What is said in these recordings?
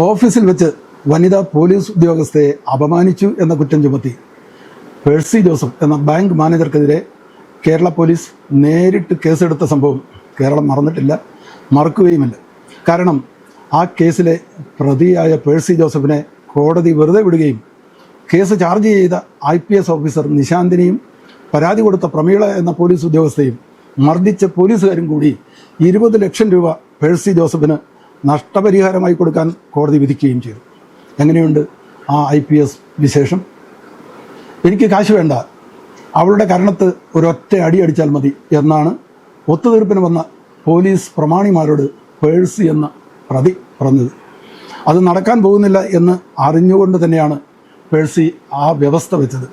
ഓഫീസിൽ വെച്ച് വനിതാ പോലീസ് ഉദ്യോഗസ്ഥയെ അപമാനിച്ചു എന്ന കുറ്റം ചുമത്തി. പേഴ്സി ജോസഫ് എന്ന ബാങ്ക് മാനേജർക്കെതിരെ കേരള പോലീസ് നേരിട്ട് കേസെടുത്ത സംഭവം കേരളം മറന്നിട്ടില്ല മറക്കുകയുമില്ല. കാരണം ആ കേസിലെ പ്രതിയായ പേഴ്സി ജോസഫിനെ കോടതി വെറുതെ വിടുകയും കേസ് ചാർജ് ചെയ്ത ഐ പി എസ് ഓഫീസർ നിശാന്തിനെയും പരാതി കൊടുത്ത പ്രമീള എന്ന പോലീസ് ഉദ്യോഗസ്ഥയും മർദ്ദിച്ച പോലീസുകാരും കൂടി ഇരുപത് ലക്ഷം രൂപ പേഴ്സി ജോസഫിന് നഷ്ടപരിഹാരമായി കൊടുക്കാൻ കോടതി വിധിക്കുകയും ചെയ്തു. എങ്ങനെയുണ്ട് ആ ഐ പി എസ് വിശേഷം? എനിക്ക് കാശ് വേണ്ട. അവളുടെ കരണത്ത് ഒരൊറ്റ അടി അടിച്ചാൽ മതി എന്നാണ് ഒത്തുതീർപ്പിന് വന്ന പോലീസ് പ്രമാണിമാരോട് പേഴ്സി എന്ന പ്രതി പറഞ്ഞത്. അത് നടക്കാൻ പോകുന്നില്ല എന്ന് അറിഞ്ഞുകൊണ്ട് തന്നെയാണ് പേഴ്സി ആ വ്യവസ്ഥ വെച്ചത്.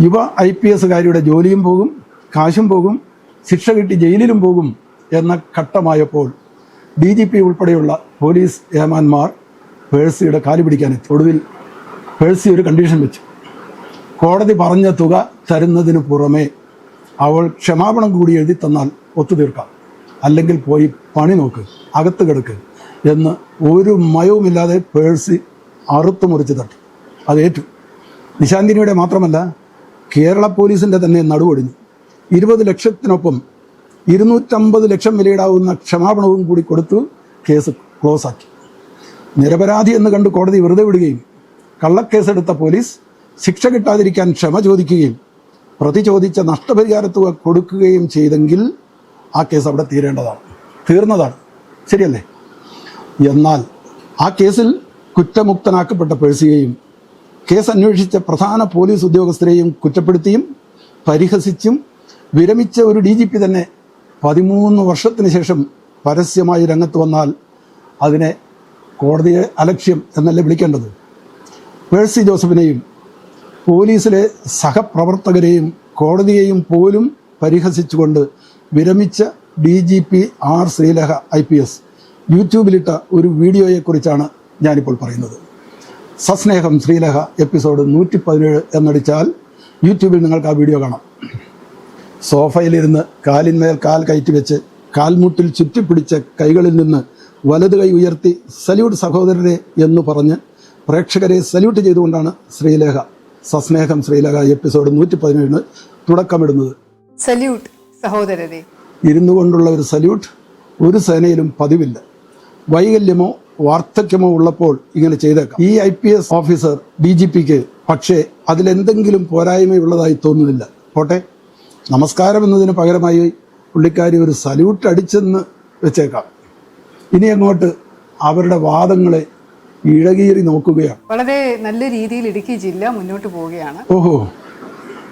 യുവ ഐ പി എസുകാരിയുടെ ജോലിയും പോകും കാശും പോകും ശിക്ഷ കിട്ടി ജയിലിലും പോകും എന്ന ഘട്ടമായപ്പോൾ ഡി ജി പി ഉൾപ്പെടെയുള്ള പോലീസ് ഏമാന്മാർ പേഴ്സിയുടെ കാലി പിടിക്കാനെത്തി ഒടുവിൽ പേഴ്സി ഒരു കണ്ടീഷൻ വെച്ചു. കോടതി പറഞ്ഞ തുക തരുന്നതിന് പുറമേ അവൾ ക്ഷമാപണം കൂടി എഴുതി തന്നാൽ ഒത്തുതീർക്കാം. അല്ലെങ്കിൽ പോയി പണി നോക്ക് അകത്ത് കിടക്ക് എന്ന് ഒരു മയവുമില്ലാതെ പേഴ്സി അറുത്തു മുറിച്ച് തട്ടി. അതേറ്റു നിശാന്തിനിയുടെ മാത്രമല്ല കേരള പോലീസിന്റെ തന്നെ നടുവൊടിഞ്ഞു. ഇരുപത് ലക്ഷത്തിനൊപ്പം ഇരുന്നൂറ്റമ്പത് ലക്ഷം വിലയിടാവുന്ന ക്ഷമാപണവും കൂടി കൊടുത്തു കേസ് ക്ലോസാക്കി. നിരപരാധി എന്ന് കണ്ട് കോടതി വെറുതെ വിടുകയും കള്ളക്കേസെടുത്ത പോലീസ് ശിക്ഷ കിട്ടാതിരിക്കാൻ ക്ഷമ ചോദിക്കുകയും പ്രതി ചോദിച്ച നഷ്ടപരിഹാരത്തുക കൊടുക്കുകയും ചെയ്തെങ്കിൽ ആ കേസ് അവിടെ തീരേണ്ടതാണ്. തീർന്നതാണ്. ശരിയല്ലേ? എന്നാൽ ആ കേസിൽ കുറ്റമുക്തനാക്കപ്പെട്ട പേഴ്സിയെയും കേസ് അന്വേഷിച്ച പ്രധാന പോലീസ് ഉദ്യോഗസ്ഥരെയും കുറ്റപ്പെടുത്തിയും പരിഹസിച്ചും വിരമിച്ച ഒരു ഡി തന്നെ പതിമൂന്ന് വർഷത്തിന് ശേഷം പരസ്യമായി രംഗത്ത് വന്നാൽ അതിനെ കോടതിയെ അലക്ഷ്യം എന്നല്ലേ വിളിക്കേണ്ടത്? പേഴ്സി ജോസഫിനെയും പോലീസിലെ സഹപ്രവർത്തകരെയും കോടതിയെയും പോലും പരിഹസിച്ചുകൊണ്ട് വിരമിച്ച D G P R Sreelekha I P S യൂട്യൂബിലിട്ട ഒരു വീഡിയോയെക്കുറിച്ചാണ് ഞാനിപ്പോൾ പറയുന്നത്. സസ്നേഹം ശ്രീലഹ എപ്പിസോഡ് നൂറ്റി പതിനേഴ് എന്നടിച്ചാൽ യൂട്യൂബിൽ നിങ്ങൾക്ക് ആ വീഡിയോ കാണാം. സോഫയിലിരുന്ന് കാലിന്മേൽ കാൽ കയറ്റി വെച്ച് കാൽമുട്ടിൽ ചുറ്റിപ്പിടിച്ച കൈകളിൽ നിന്ന് വലത് കൈ ഉയർത്തി സല്യൂട്ട് സഹോദരരെ എന്ന് പറഞ്ഞ് പ്രേക്ഷകരെ സല്യൂട്ട് ചെയ്തുകൊണ്ടാണ് ശ്രീലേഖ സസ്നേഹം ശ്രീലേഖ എപ്പിസോഡ് നൂറ്റി പതിനേഴിന് തുടക്കമിടുന്നത്. സല്യൂട്ട് സഹോദരരെ ഇരുന്നു കൊണ്ടുള്ള ഒരു സല്യൂട്ട് ഒരു സേനയിലും പതിവില്ല. വൈകല്യമോ വാർദ്ധക്യമോ ഉള്ളപ്പോൾ ഇങ്ങനെ ചെയ്തേക്കാം. ഈ I P S officer D G പിക്ക് പക്ഷേ അതിലെന്തെങ്കിലും പോരായ്മയുള്ളതായി തോന്നുന്നില്ല. പോട്ടെ. നമസ്കാരം എന്നതിന് പകരമായി പുള്ളിക്കാരി ഒരു സല്യൂട്ട് അടിച്ചെന്ന് വെച്ചേക്കാം. ഇനി അങ്ങോട്ട് അവരുടെ വാദങ്ങളെ ഇഴകീറി നോക്കുകയാണ്. വളരെ നല്ല രീതിയിൽ ഇടുക്കി ജില്ല മുന്നോട്ട് പോവുകയാണ്. ഓഹോ.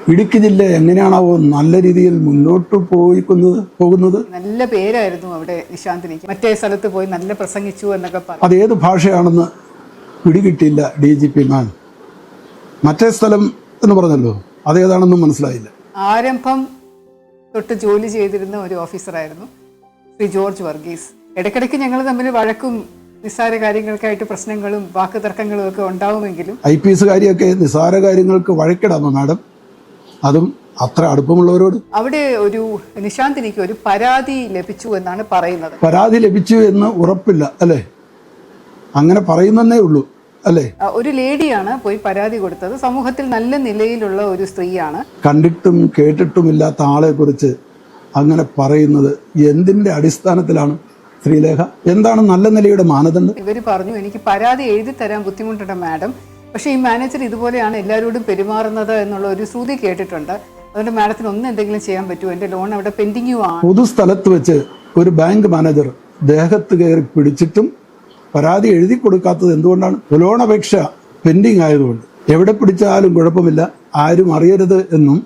ഇടുക്കി ജില്ല എങ്ങനെയാണാവോ നല്ല രീതിയിൽ മുന്നോട്ട് പോയിക്കുന്നത് പോകുന്നത്? നല്ല പേരായിരുന്നു അവിടെ നിശാന്തിനിക്ക്. മറ്റേ സ്ഥലത്ത് പോയി നല്ല പ്രസംഗിച്ചു എന്നൊക്കെ പറഞ്ഞു. അതേത് ഭാഷയാണെന്ന് പിടികിട്ടില്ല ഡി ജി പി മാൻ. മറ്റേ സ്ഥലം എന്ന് പറഞ്ഞല്ലോ. അതേതാണെന്നും മനസ്സിലായില്ല. ആരംഭം തൊട്ട് ജോലി ചെയ്തിരുന്ന ഒരു ഓഫീസറായിരുന്നു ശ്രീ ജോർജ് വർഗീസ്. ഇടയ്ക്കിടയ്ക്ക് ഞങ്ങൾ തമ്മിൽ വഴക്കും നിസ്സാര കാര്യങ്ങൾക്കായിട്ട് പ്രശ്നങ്ങളും വാക്ക് തർക്കങ്ങളും ഒക്കെ ഉണ്ടാവുമെങ്കിലും ഐ പി എസുകാരിയൊക്കെ നിസ്സാര കാര്യങ്ങൾക്ക് വഴക്കിടാമോ മാഡം? അതും അത്ര അടുപ്പമുള്ളവരോട്? അവിടെ ഒരു നിശാന്തിനിക്ക് ഒരു പരാതി ലഭിച്ചു എന്നാണ് പറയുന്നത്. പരാതി ലഭിച്ചു എന്ന് ഉറപ്പില്ല അല്ലേ? അങ്ങനെ പറയുന്നേ ഉള്ളൂ. അല്ലേ? ഒരു ലേഡിയാണ് പോയി പരാതി കൊടുത്തത്. സമൂഹത്തിൽ നല്ല നിലയിലുള്ള ഒരു സ്ത്രീയാണ്. കണ്ടിട്ടും കേട്ടിട്ടും ഇല്ലാത്ത ആളെ കുറിച്ച് അങ്ങനെ പറയുന്നത് എന്തിന്റെ അടിസ്ഥാനത്തിലാണ് ശ്രീലേഖ? എന്താണ് നല്ല നിലയുടെ മാനദണ്ഡം? ഇവർ പറഞ്ഞു എനിക്ക് പരാതി എഴുതി തരാൻ ബുദ്ധിമുട്ടുണ്ട് മാഡം. പക്ഷേ ഈ മാനേജർ ഇതുപോലെയാണ് എല്ലാവരോടും പെരുമാറുന്നത് എന്നുള്ള ഒരു ശ്രുതി കേട്ടിട്ടുണ്ട്. അതുകൊണ്ട് മാഡത്തിന് ഒന്നും എന്തെങ്കിലും ചെയ്യാൻ പറ്റുമോ? എന്റെ ലോൺ അവിടെ പെൻഡിങ്ങും ആണ്. പൊതുസ്ഥലത്ത് വെച്ച് ഒരു ബാങ്ക് മാനേജർ ദേഹത്ത് കയറി പിടിച്ചിട്ടും പരാതി എഴുതി കൊടുക്കാത്തത് എന്തുകൊണ്ടാണ്? ലോൺ അപേക്ഷ പെൻഡിങ് ആയതുകൊണ്ട്. എവിടെ പിടിച്ചാലും കുഴപ്പമില്ല. ആരും അറിയരുത് എന്നും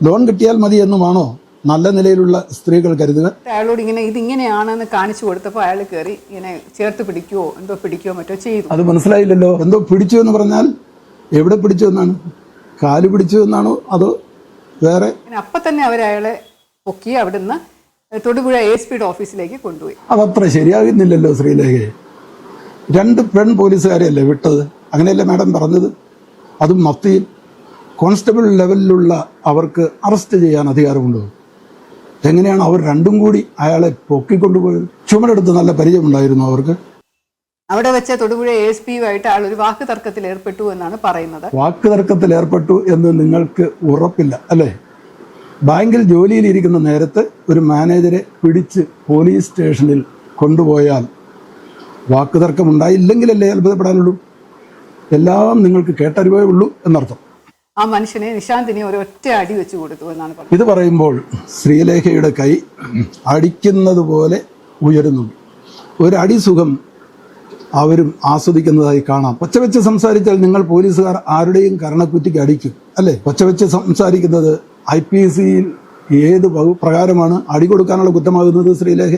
ലോൺ കിട്ടിയാൽ മതി എന്നുമാണോ നല്ല നിലയിലുള്ള സ്ത്രീകൾ കരുതുക? അയാളോട് ഇങ്ങനെ ഇതിങ്ങനെയാണെന്ന് കാണിച്ചു കൊടുത്തപ്പോൾ അയാൾ കയറി ഇങ്ങനെ ചേർത്ത് പിടിക്കുവോ? എന്തോ പിടിക്കുവോ? മറ്റോ ചെയ്തു. അത് മനസ്സിലായില്ലല്ലോ. എന്തോ പിടിച്ചു എന്ന് പറഞ്ഞാൽ എവിടെ പിടിച്ചു എന്നാണ്? കാൽ പിടിച്ചു എന്നാണോ അതോ വേറെ? അപ്പൊ അപ്പം തന്നെ അവർ അയാളെ പൊക്കി അവിടുന്ന് തൊടുപുഴ എ സ്പീഡ് ഓഫീസിലേക്ക് കൊണ്ടുപോയി. അതത്ര ശരിയാകുന്നില്ലല്ലോ ശ്രീലേഖയെ രണ്ട് പെൺ പോലീസുകാരെയല്ലേ വിട്ടത്? അങ്ങനെയല്ലേ മാഡം പറഞ്ഞത്? അതും മഫ്തിയിൽ. കോൺസ്റ്റബിൾ ലെവലിലുള്ള അവർക്ക് അറസ്റ്റ് ചെയ്യാൻ അധികാരമുണ്ടോ? എങ്ങനെയാണ് അവർ രണ്ടും കൂടി അയാളെ പൊക്കിക്കൊണ്ടുപോയത്? ചുമടെടുത്ത് നല്ല പരിചയമുണ്ടായിരുന്നു അവർക്ക്. അവിടെ വെച്ച തൊടുപുഴ എസ് പിയുമായിട്ട് ആൾ ഒരു വാക്ക് തർക്കത്തിൽ ഏർപ്പെട്ടു എന്നാണ് പറയുന്നത്. വാക്ക് തർക്കത്തിൽ ഏർപ്പെട്ടു എന്ന് നിങ്ങൾക്ക് ഉറപ്പില്ല അല്ലേ? ബാങ്കിൽ ജോലിയിലിരിക്കുന്ന നേരത്ത് ഒരു മാനേജരെ പിടിച്ച് പോലീസ് സ്റ്റേഷനിൽ കൊണ്ടുപോയാൽ വാക്ക് തർക്കം ഉണ്ടായില്ലെങ്കിലല്ലേ അത്ഭുതപ്പെടാനുള്ളൂ. എല്ലാം നിങ്ങൾക്ക് കേട്ടറിവേ ഉള്ളൂ എന്നർത്ഥം. ആ മനുഷ്യനെ നിശാന്തിനെ ഒരൊറ്റ അടി വെച്ചു കൊടുത്തു എന്നാണ് പറഞ്ഞത്. ഇത് പറയുമ്പോൾ ശ്രീലേഖയുടെ കൈ അടിക്കുന്നത് പോലെ ഉയരുന്നുണ്ട്. ഒരടി സുഖം അവരും ആസ്വദിക്കുന്നതായി കാണാം. ഒച്ച വെച്ച് സംസാരിച്ചാൽ നിങ്ങൾ പോലീസുകാർ ആരുടെയും കരണക്കുറ്റിക്ക് അടിക്കും. അല്ലേ? ഒച്ച വെച്ച് സംസാരിക്കുന്നത് ഐ പി എസ് സിയിൽ ഏത് പ്രകാരമാണ് അടി കൊടുക്കാനുള്ള കുറ്റമാകുന്നത് ശ്രീലേഖ?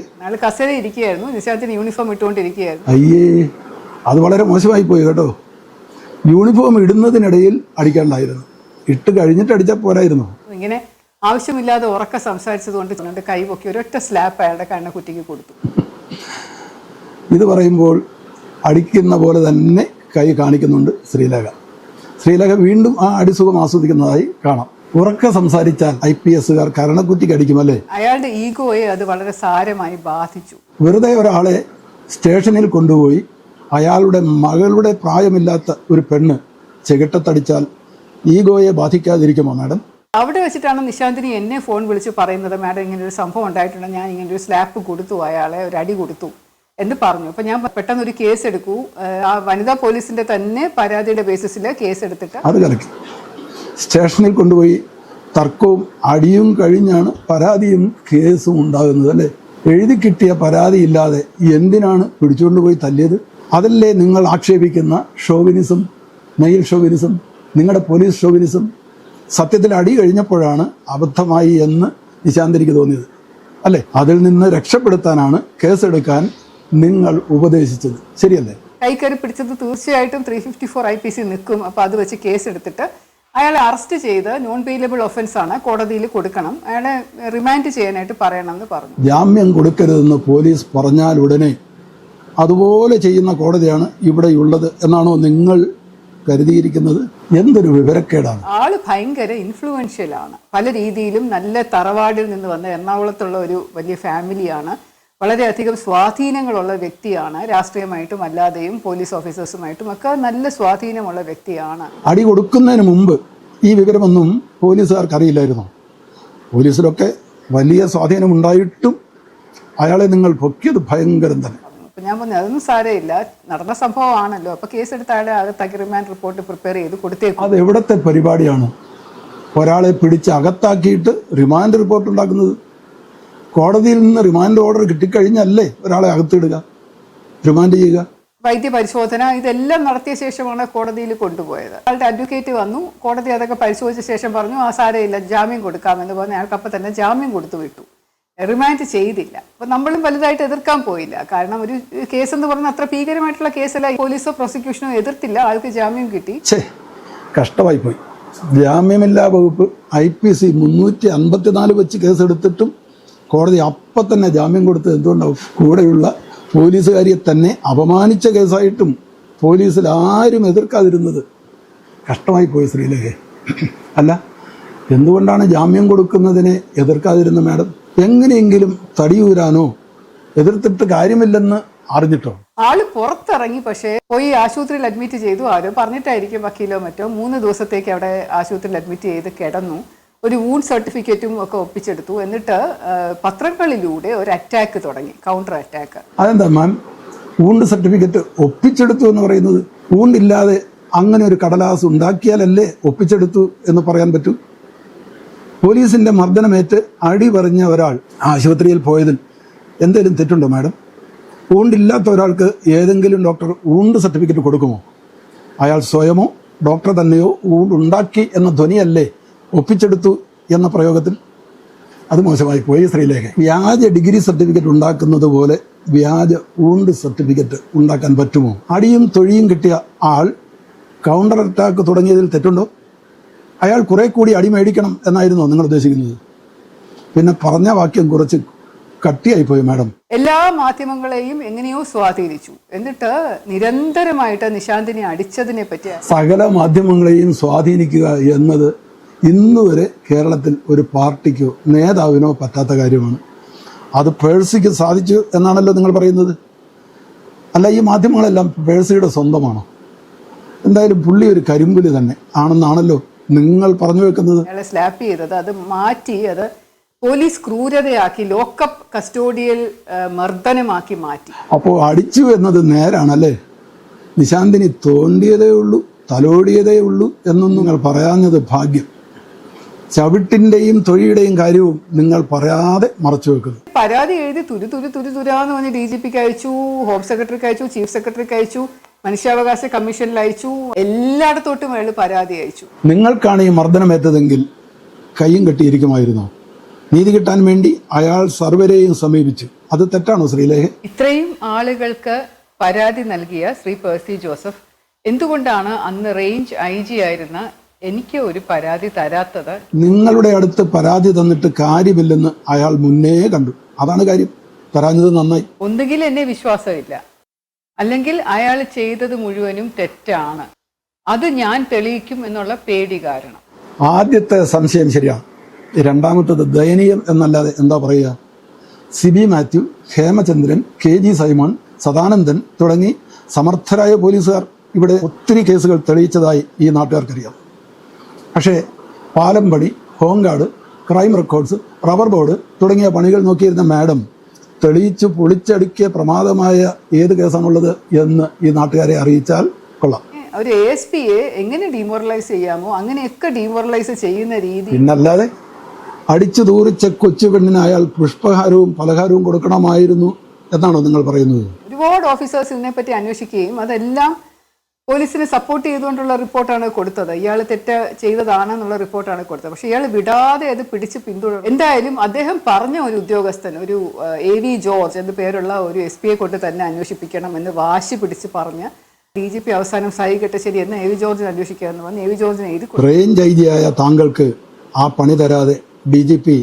ഇരിക്കുകയായിരുന്നു. യൂണിഫോം ഇട്ടുകൊണ്ടിരിക്കുകയായിരുന്നു. അയ്യേ അത് വളരെ മോശമായി പോയി കേട്ടോ. യൂണിഫോം ഇടുന്നതിനിടയിൽ അടിക്കാണ്ടായിരുന്നു ഇട്ട് കഴിഞ്ഞിട്ട് അടിച്ചാൽ പോരായിരുന്നു. ഇങ്ങനെ ആവശ്യമില്ലാതെ ഉറക്കെ സംസാരിച്ചത് കൊണ്ട് കൈ പൊക്കി ഒരൊറ്റ സ്ലാപ്പ് അയാളുടെ കണ്ണ കുറ്റിക്ക് കൊടുത്തു. ഇത് പറയുമ്പോൾ അടിക്കുന്ന പോലെ തന്നെ കൈ കാണിക്കുന്നുണ്ട് ശ്രീലേഖ. ശ്രീലേഖ വീണ്ടും ആ അടിസുഖം ആസ്വദിക്കുന്നതായി കാണാം. ഉറക്കെ സംസാരിച്ചാൽ ഐ പി എസുകാർ കടിക്കും അല്ലേ അയാളുടെ ഈഗോയെ അത് വളരെ സാരമായി ബാധിച്ചു. വെറുതെ ഒരാളെ സ്റ്റേഷനിൽ കൊണ്ടുപോയി അയാളുടെ മകളുടെ പ്രായമില്ലാത്ത ഒരു പെണ്ണ് ചെകിട്ടത്തടിച്ചാൽ ഈഗോയെ ബാധിക്കാതിരിക്കുമോ മാഡം? അവിടെ വെച്ചിട്ടാണ് നിശാന്തിനി എന്നെ ഫോൺ വിളിച്ച് പറയുന്നത്. മാഡം ഇങ്ങനെ ഒരു സംഭവം ഉണ്ടായിട്ടുണ്ട്. ഞാൻ ഇങ്ങനെ ഒരു സ്ലാപ്പ് കൊടുത്തു അയാളെ ഒരു അടി കൊടുത്തു എന്ന് പറഞ്ഞു. അപ്പൊ ഞാൻ പെട്ടെന്ന് ഒരു കേസ് എടുക്കൂ ആ വനിതാ പോലീസിന്റെ തന്നെ പരാതിയുടെ ബേസിസിൽ കേസ് എടുത്തിട്ട് അത് കലക്കി. സ്റ്റേഷനിൽ കൊണ്ടുപോയി തർക്കവും അടിയും കഴിഞ്ഞാണ് പരാതിയും കേസും ഉണ്ടാകുന്നത് അല്ലേ? എഴുതി കിട്ടിയ പരാതി ഇല്ലാതെ എന്തിനാണ് പിടിച്ചുകൊണ്ടുപോയി തല്ലിയത്? അതല്ലേ നിങ്ങൾ ആക്ഷേപിക്കുന്ന ഷോവിനിസം മെയിൽ ഷോവിനിസം നിങ്ങളുടെ പോലീസ് ഷോവിനിസം? സത്യത്തിൽ അടി കഴിഞ്ഞപ്പോഴാണ് അബദ്ധമായി എന്ന് നിശാന്തിരിക്ക് തോന്നിയത്. അല്ലേ? അതിൽ നിന്ന് രക്ഷപ്പെടുത്താനാണ് കേസെടുക്കാൻ നിങ്ങൾ ഉപദേശിച്ചത്. ശരിയല്ലേ? കൈക്കറി പിടിച്ചത് തീർച്ചയായിട്ടും three fifty four I P C നിൽക്കും. അപ്പോൾ അത് വെച്ച് കേസ് എടുത്തിട്ട് അയാളെ അറസ്റ്റ് ചെയ്ത് നോൺ പെയിലബിൾ ഒഫൻസ് ആണ് കോടതിയിൽ കൊടുക്കണം. അയാളെ റിമാൻഡ് ചെയ്യാനായിട്ട് പറയണമെന്ന് പറഞ്ഞു. ജാമ്യം കൊടുക്കരുതെന്ന് പോലീസ് പറഞ്ഞാൽ ഉടനെ അതുപോലെ ചെയ്യുന്ന കോടതിയാണ് ഇവിടെയുള്ളത് എന്നാണോ നിങ്ങൾ കരുതിയിരിക്കുന്നത്? എന്തൊരു വിവരക്കേടാണ്? ആൾ ഭയങ്കര ഇൻഫ്ലുവൻഷ്യൽ ആണ്. പല രീതിയിലും നല്ല തറവാടിൽ നിന്ന് വന്ന എറണാകുളത്തുള്ള ഒരു വലിയ ഫാമിലിയാണ് വളരെയധികം സ്വാധീനങ്ങളുള്ള വ്യക്തിയാണ്. രാഷ്ട്രീയമായിട്ടും അല്ലാതെയും പോലീസ് ഓഫീസേഴ്സുമായിട്ടും ഒക്കെ നല്ല സ്വാധീനമുള്ള വ്യക്തിയാണ്. അടി കൊടുക്കുന്നതിന് മുമ്പ് ഈ വിവരമൊന്നും പോലീസുകാർക്ക് അറിയില്ലായിരുന്നു പോലീസിലൊക്കെ വലിയ സ്വാധീനം ഉണ്ടായിട്ടും അയാളെ നിങ്ങൾ പൊക്കിയത് ഭയങ്കരം തന്നെ. അപ്പം ഞാൻ പറഞ്ഞു അതൊന്നും സാരമില്ല. നടന്ന സംഭവമാണല്ലോ. അപ്പൊ കേസെടുത്ത ആളെ അകത്ത് റിമാൻഡ് റിപ്പോർട്ട് പ്രിപ്പയർ ചെയ്ത് കൊടുത്തേക്കും. അത് എവിടത്തെ പരിപാടിയാണ്? ഒരാളെ പിടിച്ച് അകത്താക്കിയിട്ട് റിമാൻഡ് റിപ്പോർട്ട് ഉണ്ടാക്കുന്നത്? കോടതിയിൽ നിന്ന് റിമാൻഡ് ഓർഡർ കിട്ടിക്കഴിഞ്ഞല്ലേ ഒരാളെ അകത്തിടുക റിമാൻഡ് ചെയ്യുക? വൈദ്യപരിശോധന ഇതെല്ലാം നടത്തിയ ശേഷമാണ് കോടതിയിൽ കൊണ്ടുപോയത്. അയാളുടെ അഡ്വക്കേറ്റ് വന്നു കോടതി അതൊക്കെ പരിശോധിച്ച ശേഷം പറഞ്ഞു ആ സാരയില്ല ജാമ്യം കൊടുക്കാമെന്ന് പറഞ്ഞ് അയാൾക്ക് അപ്പം തന്നെ ജാമ്യം കൊടുത്തു വിട്ടു. റിമാൻഡ് ചെയ്തില്ല. അപ്പം നമ്മളും വലുതായിട്ട് എതിർക്കാൻ പോയില്ല. കാരണം ഒരു കേസ് എന്ന് പറഞ്ഞാൽ അത്ര ഭീകരമായിട്ടുള്ള കേസല്ല. പോലീസോ പ്രോസിക്യൂഷനോ എതിർത്തില്ല. ആൾക്ക് ജാമ്യം കിട്ടി. കഷ്ടമായി പോയി ജാമ്യമില്ലാ വകുപ്പ് ഐ പി സി മുന്നൂറ്റി അൻപത്തിനാല് വെച്ച് കേസെടുത്തിട്ടും കോടതി അപ്പം തന്നെ ജാമ്യം കൊടുത്തത് എന്തുകൊണ്ടാവും കൂടെയുള്ള പോലീസുകാരിയെ തന്നെ അപമാനിച്ച കേസായിട്ടും പോലീസിൽ ആരും എതിർക്കാതിരുന്നത് കഷ്ടമായി പോയി ശ്രീലേഖ അല്ല എന്തുകൊണ്ടാണ് ജാമ്യം കൊടുക്കുന്നതിനെ എതിർക്കാതിരുന്ന മാഡം? എങ്ങനെയെങ്കിലും തടിയൂരാനോ എതിർത്തിട്ട് കാര്യമില്ലെന്ന് അറിഞ്ഞിട്ടോ? ആൾ പുറത്തിറങ്ങി പക്ഷേ പോയി ആശുപത്രിയിൽ അഡ്മിറ്റ് ചെയ്തു. ആരോ പറഞ്ഞിട്ടായിരിക്കും വക്കീലോ മറ്റോ മൂന്ന് ദിവസത്തേക്ക് അവിടെ ആശുപത്രിയിൽ അഡ്മിറ്റ് ചെയ്ത് കിടന്നു. ഒരു വൂൺ സർട്ടിഫിക്കറ്റും ഒക്കെ ഒപ്പിച്ചെടുത്തു. എന്നിട്ട് പത്രങ്ങളിലൂടെ ഒരു അറ്റാക്ക് തുടങ്ങി കൗണ്ടർ അറ്റാക്ക് അതെന്താ മാം? ഊണ്ട് സർട്ടിഫിക്കറ്റ് ഒപ്പിച്ചെടുത്തു എന്ന് പറയുന്നത് ഊണ്ടില്ലാതെ അങ്ങനെ ഒരു കടലാസ് ഉണ്ടാക്കിയാലല്ലേ ഒപ്പിച്ചെടുത്തു എന്ന് പറയാൻ പറ്റൂ? പോലീസിന്റെ മർദ്ദനമേറ്റ് അടി പറഞ്ഞ ഒരാൾ ആശുപത്രിയിൽ പോയതിൽ എന്തെങ്കിലും തെറ്റുണ്ടോ മാഡം? ഊണ്ടില്ലാത്ത ഒരാൾക്ക് ഏതെങ്കിലും ഡോക്ടർ ഊണ്ട് സർട്ടിഫിക്കറ്റ് കൊടുക്കുമോ? അയാൾ സ്വയമോ ഡോക്ടർ തന്നെയോ ഊണ്ടുണ്ടാക്കി എന്ന ധ്വനിയല്ലേ ഒപ്പിച്ചെടുത്തു എന്ന പ്രയോഗത്തിൽ അത് മോശമായി പോയി ശ്രീലേഖ. വ്യാജ ഡിഗ്രി സർട്ടിഫിക്കറ്റ് ഉണ്ടാക്കുന്നത് പോലെ വ്യാജ ഊണ്ട് സർട്ടിഫിക്കറ്റ് ഉണ്ടാക്കാൻ പറ്റുമോ? അടിയും തൊഴിയും കിട്ടിയ ആൾ കൗണ്ടർ അറ്റാക്ക് തുടങ്ങിയതിൽ തെറ്റുണ്ടോ? അയാൾ കുറെ കൂടി അടി മേടിക്കണം എന്നായിരുന്നോ നിങ്ങൾ ഉദ്ദേശിക്കുന്നത്? പിന്നെ പറഞ്ഞ വാക്യം കുറച്ച് കട്ടിയായി പോയി മാഡം. എല്ലാ മാധ്യമങ്ങളെയും എങ്ങനെയോ സ്വാധീനിച്ചു. എന്നിട്ട് നിരന്തരമായിട്ട് നിശാന്തിനെ അടിച്ചതിനെ പറ്റി സകല മാധ്യമങ്ങളെയും സ്വാധീനിക്കുക എന്നത് ഇന്ന് വരെ കേരളത്തിൽ ഒരു പാർട്ടിക്കോ നേതാവിനോ പറ്റാത്ത കാര്യമാണ്. അത് പേഴ്സിക്ക് സാധിച്ചു എന്നാണല്ലോ നിങ്ങൾ പറയുന്നത്? അല്ല ഈ മാധ്യമങ്ങളെല്ലാം പേഴ്സിയുടെ സ്വന്തമാണോ? എന്തായാലും പുള്ളി ഒരു കരിമ്പുലി തന്നെ ആണെന്നാണല്ലോ നിങ്ങൾ പറഞ്ഞു വെക്കുന്നത്. അയാളെ സ്ലാപ്പ് ചെയ്തത് അത് മാറ്റി അത് പോലീസ് ക്രൂരതയാക്കി ലോക്കപ്പ് കസ്റ്റോഡിയൽ മർദ്ദനമാക്കി മാറ്റി. അപ്പോൾ അടിച്ചു എന്നത് നേരാണല്ലേ? നിശാന്തിനി തോണ്ടിയതേ ഉള്ളൂ തലോടിയതേ ഉള്ളൂ എന്നൊന്നും നിങ്ങൾ പറയാഞ്ഞത് ഭാഗ്യം. ചവിട്ടിന്റെയും തൊഴിയുടെയും കാര്യവും നിങ്ങൾ പറയാതെ മറച്ചു വെക്കുന്നു. പരാതി എഴുതി തുരു തുരു തുരു തുരാന്ന് പറഞ്ഞ് ഡി ജി പിക്ക് അയച്ചു ഹോം സെക്രട്ടറിക്ക് അയച്ചു ചീഫ് സെക്രട്ടറിക്ക് അയച്ചു മനുഷ്യാവകാശ കമ്മീഷനിൽ അയച്ചു എല്ലായിടത്തോട്ടും അയാൾ പരാതി അയച്ചു. നിങ്ങൾക്കാണ് ഈ മർദ്ദനമേറ്റതെങ്കിൽ കയ്യും കെട്ടിയിരിക്കുമായിരുന്നോ? നീതി കിട്ടാൻ വേണ്ടി അയാൾ സർവരെയും സമീപിച്ചു. അത് തെറ്റാണോ ശ്രീലേഖ? ഇത്രയും ആളുകൾക്ക് പരാതി നൽകിയ ശ്രീ പേഴ്സി ജോസഫ് എന്തുകൊണ്ടാണ് അന്ന് റേഞ്ച് ഐ ജി ആയിരുന്ന എനിക്ക് ഒരു പരാതി തരാത്തത് നിങ്ങളുടെ അടുത്ത് പരാതി തന്നിട്ട് കാര്യമില്ലെന്ന് അയാൾ മുന്നേ കണ്ടു. അതാണ് കാര്യം. പറഞ്ഞത് നന്നായി. ഒന്നുകിൽ എന്നെ വിശ്വാസമില്ല. അല്ലെങ്കിൽ അയാൾ ചെയ്തത് മുഴുവനും തെറ്റാണ്. അത് ഞാൻ തെളിയിക്കും എന്നുള്ള പേടി കാരണം. ആദ്യത്തെ സംശയം ശരിയാണ് രണ്ടാമത്തത് ദയനീയം എന്നല്ലാതെ എന്താ പറയുക? സിബി മാത്യു ഹേമചന്ദ്രൻ കെ ജി സൈമോൺ സദാനന്ദൻ തുടങ്ങി സമർത്ഥരായ പോലീസുകാർ ഇവിടെ ഒത്തിരി കേസുകൾ തെളിയിച്ചതായി ഈ നാട്ടുകാർക്കറിയാം. പക്ഷേ പാലം പണി home guard crime records rubber board തുടങ്ങിയ പണികൾ നോക്കിയിരുന്ന മാഡം തെളിയിച്ച് പൊളിച്ചടുക്കിയ പ്രമാദമായ ഏത് കേസാണുള്ളത് എന്ന് ഈ നാട്ടുകാരെ അറിയിച്ചാൽ കൊള്ളാം. ഒരു എ എസ് പിയെ എങ്ങനെ ഡീമോറലൈസ് ചെയ്യാമോ? അങ്ങനെയൊക്കെ ഡീമോറലൈസ് ചെയ്യുന്ന രീതി പിന്നല്ലാതെ അടിച്ചു ദൂരിച്ച കൊച്ചു പെണ്ണിന് അയാൾ പുഷ്പഹാരവും പലഹാരവും കൊടുക്കണമായിരുന്നു എന്നാണോ നിങ്ങൾ പറയുന്നത്? ഒരുപാട് ഓഫീസേഴ്സ് ഇതിനെപ്പറ്റി അന്വേഷിക്കുകയും അതെല്ലാം പോലീസിനെ സപ്പോർട്ട് ചെയ്തുകൊണ്ടുള്ള റിപ്പോർട്ടാണ് കൊടുത്തത്. ഇയാൾ തെറ്റ ചെയ്തതാണെന്നുള്ള റിപ്പോർട്ടാണ് കൊടുത്തത്. പക്ഷെ ഇയാൾ വിടാതെ അത് പിടിച്ച് പിന്തുടരും എന്തായാലും അദ്ദേഹം പറഞ്ഞ ഒരു ഉദ്യോഗസ്ഥൻ ഒരു എ വി ജോർജ് എന്ന പേരുള്ള ഒരു എസ് പിയെ കൊണ്ട് തന്നെ അന്വേഷിപ്പിക്കണം എന്ന് വാശി പിടിച്ച് പറഞ്ഞ് ഡി ജി പി അവസാനം സായി കെട്ടശ്ശേരി എന്ന് എ വി ജോർജിനെ അന്വേഷിക്കാമെന്ന് പറഞ്ഞ് എ വി ജോർജിനെ. റേഞ്ച് ഐ ജിയായ താങ്കൾക്ക് ആ പണി തരാതെ ഡി ജി പി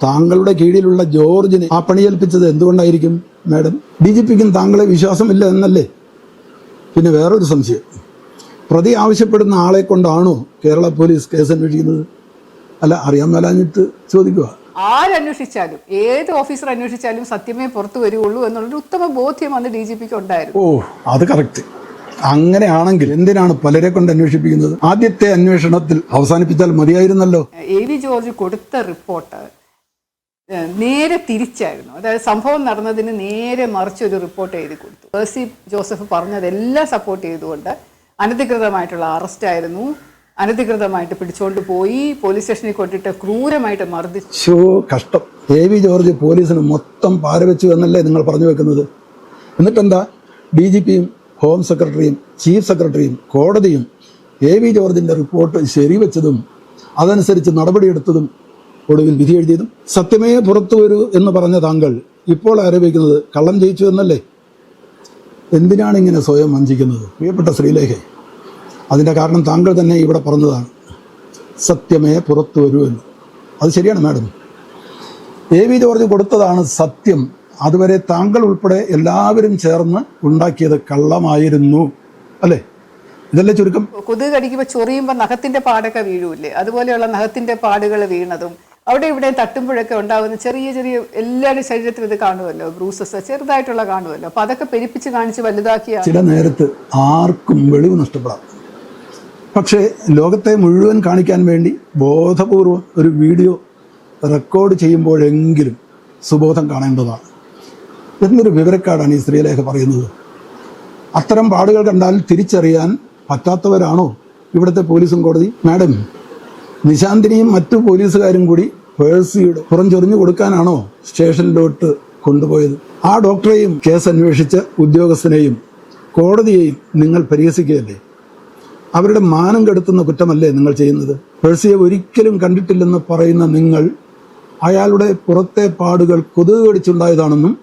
താങ്കളുടെ കീഴിലുള്ള ജോർജിനെ ആ പണി ഏൽപ്പിച്ചത് എന്തുകൊണ്ടായിരിക്കും മാഡം? ഡി ജി പിക്കും താങ്കളെ വിശ്വാസമില്ല എന്നല്ലേ? പിന്നെ വേറൊരു സംശയം. പ്രതി ആവശ്യപ്പെടുന്ന ആളെ കൊണ്ടാണോ കേരള പോലീസ് കേസ് അന്വേഷിക്കുന്നത്? അല്ല അറിയാൻ മേലാഞ്ഞിട്ട് ചോദിക്കുക. ആരന്വേഷിച്ചാലും ഏത് ഓഫീസർ അന്വേഷിച്ചാലും സത്യമേ പുറത്തു വരുള്ളൂ എന്നുള്ളൊരു ഉത്തമ ബോധ്യം അന്ന് ഡി ജി പിക്ക് ഉണ്ടായിരുന്നു. ഓ അത് കറക്റ്റ് അങ്ങനെയാണെങ്കിൽ എന്തിനാണ് പലരെ കൊണ്ട് അന്വേഷിപ്പിക്കുന്നത്? ആദ്യത്തെ അന്വേഷണത്തിൽ അവസാനിപ്പിച്ചാൽ മതിയായിരുന്നല്ലോ. എ വി ജോർജ് കൊടുത്ത റിപ്പോർട്ട് നേരെ തിരിച്ചായിരുന്നു. അതായത് സംഭവം നടന്നതിന് നേരെ മറിച്ച് ഒരു റിപ്പോർട്ട് എഴുതി കൊടുത്തു. പേഴ്സി ജോസഫ് പറഞ്ഞതെല്ലാം സപ്പോർട്ട് ചെയ്തുകൊണ്ട് അനധികൃതമായിട്ടുള്ള അറസ്റ്റായിരുന്നു അനധികൃതമായിട്ട് പിടിച്ചുകൊണ്ട് പോയി. പോലീസ് സ്റ്റേഷനിൽ കൊണ്ടിട്ട് ക്രൂരമായിട്ട് മർദ്ദിച്ചു. കഷ്ടം. എ വി ജോർജ് പോലീസിന് മൊത്തം പാരവെച്ചു എന്നല്ലേ നിങ്ങൾ പറഞ്ഞു വെക്കുന്നത്? എന്നിട്ടെന്താ? ഡി ജി പിയും ഹോം സെക്രട്ടറിയും ചീഫ് സെക്രട്ടറിയും കോടതിയും എ വി ജോർജിന്റെ റിപ്പോർട്ട് ശരിവെച്ചതും അതനുസരിച്ച് നടപടിയെടുത്തതും ഒടുവിൽ വിധി എഴുതിയതും സത്യമേ പുറത്തു വരൂ എന്ന് പറഞ്ഞ താങ്കൾ ഇപ്പോൾ ആരോപിക്കുന്നത് കള്ളം ജയിച്ചു എന്നല്ലേ? എന്തിനാണ് ഇങ്ങനെ സ്വയം വഞ്ചിക്കുന്നത്? പ്രിയപ്പെട്ട ശ്രീലേഖ അതിന്റെ കാരണം താങ്കൾ തന്നെ ഇവിടെ പറഞ്ഞതാണ്. സത്യമേ പുറത്തു വരൂ എന്ന്. അത് ശരിയാണ് മാഡം. എ വി ജോർജ് കൊടുത്തതാണ് സത്യം. അതുവരെ താങ്കൾ ഉൾപ്പെടെ എല്ലാവരും ചേർന്ന് ഉണ്ടാക്കിയത് കള്ളമായിരുന്നു. അല്ലേ? ഇതല്ലേ ചുരുക്കം? കൊതുക് കടിക്കുമ്പോൾ ചൊറിയുമ്പോൾ നഖത്തിന്റെ പാടൊക്കെ വീഴൂല്ലേ? അതുപോലെയുള്ള നഖത്തിന്റെ പാടുകൾ വീണതും അവിടെ ഇവിടെ തട്ടുമ്പോഴൊക്കെ ഉണ്ടാകുന്ന ചെറിയ ചെറിയ എല്ലാവരുടെ ശരീരത്തിൽ ഇത് കാണുമല്ലോ ബ്രൂസസ് ചെറുതായിട്ടുള്ള കാണുമല്ലോ. അപ്പൊ അതൊക്കെ പെരുപ്പിച്ച് കാണിച്ച് വലുതാക്കിയ ചില നേരത്ത് ആർക്കും വെളിവ് നഷ്ടപ്പെടാം. പക്ഷേ ലോകത്തെ മുഴുവൻ കാണിക്കാൻ വേണ്ടി ബോധപൂർവം ഒരു വീഡിയോ റെക്കോർഡ് ചെയ്യുമ്പോഴെങ്കിലും സുബോധം കാണേണ്ടതാണ്. എന്നൊരു വിവരക്കാടാണ് ഈ സ്ത്രീലേഖ പറയുന്നത്. അത്തരം പാടുകൾ കണ്ടാൽ തിരിച്ചറിയാൻ പറ്റാത്തവരാണോ ഇവിടുത്തെ പോലീസും കോടതി? മാഡം നിശാന്തിനിയും മറ്റു പോലീസുകാരും കൂടി പേഴ്സിയുടെ പുറഞ്ചൊറിഞ്ഞു കൊടുക്കാനാണോ സ്റ്റേഷനിലോട്ട് കൊണ്ടുപോയത്? ആ ഡോക്ടറെയും കേസ് അന്വേഷിച്ച ഉദ്യോഗസ്ഥനെയും കോടതിയെയും നിങ്ങൾ പരിഹസിക്കുകയല്ലേ? അവരുടെ മാനം കെടുത്തുന്ന കുറ്റമല്ലേ നിങ്ങൾ ചെയ്യുന്നത്? പേഴ്സിയെ ഒരിക്കലും കണ്ടിട്ടില്ലെന്ന് പറയുന്ന നിങ്ങൾ അയാളുടെ പുറത്തെ പാടുകൾ കൊതുക് കടിച്ചുണ്ടായതാണെന്നും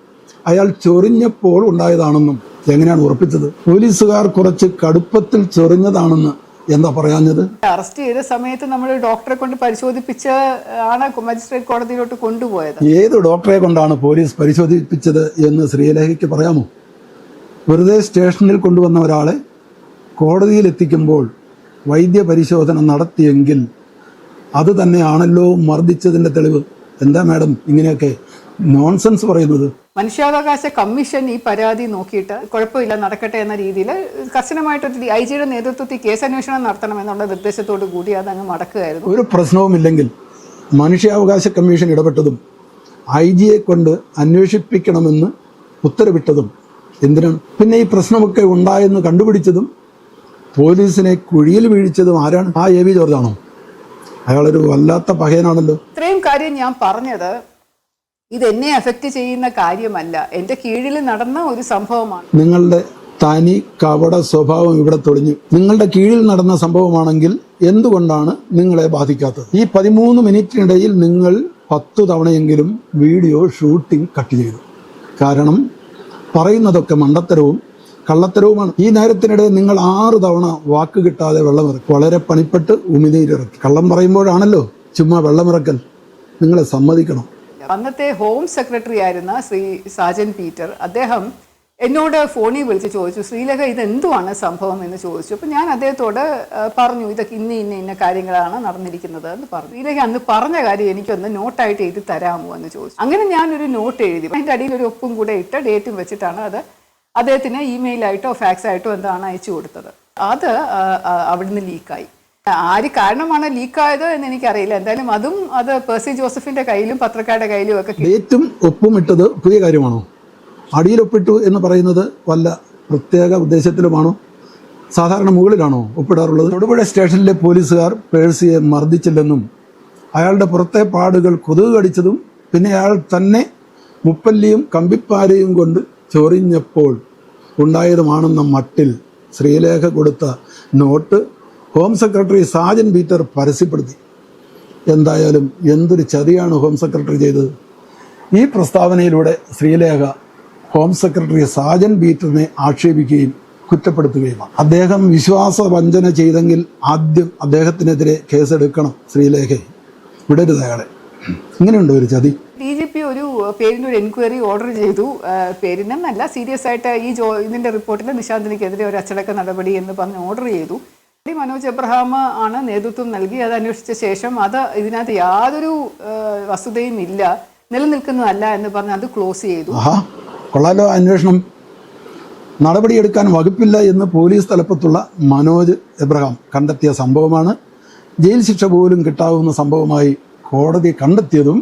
അയാൾ ചൊറിഞ്ഞപ്പോൾ ഉണ്ടായതാണെന്നും എങ്ങനെയാണ് ഉറപ്പിച്ചത്? പോലീസുകാർ കുറച്ച് കടുപ്പത്തിൽ ചൊറിഞ്ഞതാണെന്ന് എന്താ പറയാഞ്ഞത്? അറസ്റ്റ് ചെയ്ത സമയത്ത് നമ്മൾ ഡോക്ടറെ കൊണ്ട് പരിശോധിപ്പിച്ച് ആണ് മജിസ്ട്രേറ്റ് കോടതിയിലോട്ട് കൊണ്ടുപോയത്. ഏത് ഡോക്ടറെ കൊണ്ടാണ് പോലീസ് പരിശോധിപ്പിച്ചത് എന്ന് ശ്രീലേഖയ്ക്ക് പറയാമോ? വെറുതെ സ്റ്റേഷനിൽ കൊണ്ടുവന്ന ഒരാളെ കോടതിയിൽ എത്തിക്കുമ്പോൾ വൈദ്യ പരിശോധന നടത്തിയെങ്കിൽ അത് തന്നെയാണല്ലോ മർദ്ദിച്ചതിന്റെ തെളിവ്. എന്താ മാഡം ഇങ്ങനെയൊക്കെ? നോൺസെൻസ് പറയുന്നത്. മനുഷ്യാവകാശ കമ്മീഷൻ ഈ പരാതി നോക്കിയിട്ട് കുഴപ്പമില്ല നടക്കട്ടെ എന്ന രീതിയിൽ കർശനമായിട്ട് ഐ ജിയുടെ നേതൃത്വത്തിൽ കേസ് അന്വേഷണം നടത്തണം എന്നുള്ള നിർദ്ദേശത്തോട് കൂടി അത് അങ്ങ് മടക്കുകയായിരുന്നു. ഒരു പ്രശ്നവുമില്ലെങ്കിൽ മനുഷ്യാവകാശ കമ്മീഷൻ ഇടപെട്ടതും ഐ ജിയെ കൊണ്ട് അന്വേഷിപ്പിക്കണമെന്ന് ഉത്തരവിട്ടതും എന്തിനാണ് പിന്നെ ഈ പ്രശ്നമൊക്കെ ഉണ്ടായെന്ന് കണ്ടുപിടിച്ചതും പോലീസിനെ കുഴിയിൽ വീഴിച്ചതും ആരാണ്? ആ എ വി ജോർജാണോ? അയാളൊരു വല്ലാത്ത പഹയനാണല്ലോ. ഇത്രയും കാര്യം ഞാൻ പറഞ്ഞത് ഇത് എന്നെ അഫക്റ്റ് ചെയ്യുന്ന കാര്യമല്ല. എന്റെ കീഴിൽ നടന്ന ഒരു സംഭവമാണ്. നിങ്ങളുടെ തനി കവട സ്വഭാവം ഇവിടെ തൊളിഞ്ഞു. നിങ്ങളുടെ കീഴിൽ നടന്ന സംഭവമാണെങ്കിൽ എന്തുകൊണ്ടാണ് നിങ്ങളെ ബാധിക്കാത്തത്? ഈ പതിമൂന്ന് മിനിറ്റിനിടയിൽ നിങ്ങൾ പത്തു തവണയെങ്കിലും വീഡിയോ ഷൂട്ടിംഗ് കട്ട് ചെയ്തു. കാരണം പറയുന്നതൊക്കെ മണ്ടത്തരവും കള്ളത്തരവുമാണ്. ഈ നേരത്തിനിടെ നിങ്ങൾ ആറ് തവണ വാക്ക് കിട്ടാതെ വെള്ളമിറക്കി. വളരെ പണിപ്പെട്ട് ഉമിനീരിറക്കി. കള്ളം പറയുമ്പോഴാണല്ലോ ചുമ്മാ വെള്ളമിറക്കൽ. നിങ്ങളെ സമ്മതിക്കണം. അന്നത്തെ ഹോം സെക്രട്ടറി ആയിരുന്ന ശ്രീ സാജൻ പീറ്റർ അദ്ദേഹം എന്നോട് ഫോണിൽ വിളിച്ച് ചോദിച്ചു ശ്രീലേഖ ഇത് എന്തുവാണ് സംഭവം എന്ന് ചോദിച്ചു. അപ്പം ഞാൻ അദ്ദേഹത്തോട് പറഞ്ഞു ഇതൊക്കെ ഇന്ന ഇന്ന ഇന്ന കാര്യങ്ങളാണ് നടന്നിരിക്കുന്നത് എന്ന് പറഞ്ഞു. ശ്രീലേഖ അന്ന് പറഞ്ഞ കാര്യം എനിക്കൊന്ന് നോട്ടായിട്ട് എഴുതി തരാമോ എന്ന് ചോദിച്ചു. അങ്ങനെ ഞാനൊരു നോട്ട് എഴുതി. അതിന്റെ അടിയിൽ ഒരു ഒപ്പും കൂടെ ഇട്ട് ഡേറ്റും വെച്ചിട്ടാണ് അത് അദ്ദേഹത്തിന് ഇമെയിലായിട്ടോ ഫാക്സായിട്ടോ എന്താണ് അയച്ചു കൊടുത്തത്. അത് അവിടുന്ന് ലീക്കായി ആര് കാരണമാണ് ലീക്കായത് എന്ന് എനിക്കറിയില്ല. എന്തായാലും അതും അത് പേഴ്സി ജോസഫിന്റെ കയ്യിലും പത്രക്കാരുടെ കയ്യിലും ഒക്കെ. ഡേറ്റും ഒപ്പും ഇട്ടത് പുതിയ കാര്യമാണോ? അടിയിലൊപ്പിട്ടു എന്ന് പറയുന്നത് വല്ല പ്രത്യേക ഉദ്ദേശത്തിലുമാണോ? സാധാരണ മുകളിലാണോ ഒപ്പിടാറുള്ളത്? തൊടുപുഴ സ്റ്റേഷനിലെ പോലീസുകാർ പേഴ്സിയെ മർദ്ദിച്ചില്ലെന്നും അയാളുടെ പുറത്തെ പാടുകൾ കൊതുക് കടിച്ചതും പിന്നെ അയാൾ തന്നെ മുപ്പല്ലിയും കമ്പിപ്പാരയും കൊണ്ട് ചൊറിഞ്ഞപ്പോൾ ഉണ്ടായതുമാണെന്ന മട്ടിൽ ശ്രീലേഖ കൊടുത്ത note home secretary Sajan Peter പരസ്യപ്പെടുത്തി. എന്തായാലും എന്തൊരു ചതിയാണ് ഹോം സെക്രട്ടറി ചെയ്തത്? ഈ പ്രസ്താവനയിലൂടെ ശ്രീലേഖ ഹോം സെക്രട്ടറി സാജൻ പീറ്ററിനെ ആക്ഷേപിക്കുകയും കുറ്റപ്പെടുത്തുകയുമാണ് അദ്ദേഹം വിശ്വാസവഞ്ചന ചെയ്തെങ്കിൽ ആദ്യം അദ്ദേഹത്തിനെതിരെ കേസെടുക്കണം ശ്രീലേഖയെ. വിടരുത് അയാളെ. ഇങ്ങനെയുണ്ടോ ഒരു ചതി? ഡി ജി പി ഒരു പേരിനൊരു എൻക്വയറി ഓർഡർ ചെയ്തു. പേരിനെന്നല്ല സീരിയസ് ആയിട്ട് ഈ ജോ ഇതിന്റെ റിപ്പോർട്ടിൽ നിശാന്തിനിക്കെതിരെ ഒരു അച്ചടക്ക നടപടി എന്ന് പറഞ്ഞ് ഓർഡർ ചെയ്തു. മനോജ് എബ്രഹാം ആണ് നേതൃത്വം നൽകി അത് അന്വേഷിച്ച ശേഷം അത് ഇതിനകത്ത് യാതൊരു വസ്തുതയും ഇല്ല. നിലനിൽക്കുന്നതല്ല എന്ന് പറഞ്ഞ് അത് ക്ലോസ് ചെയ്തു. കൊള്ളാലോ അന്വേഷണം. നടപടിയെടുക്കാൻ വകുപ്പില്ല എന്ന് പോലീസ് തലപ്പത്തുള്ള മനോജ് എബ്രഹാം കണ്ടെത്തിയ സംഭവമാണ്. ജയിൽ ശിക്ഷ പോലും കിട്ടാവുന്ന സംഭവമായി കോടതി കണ്ടെത്തിയതും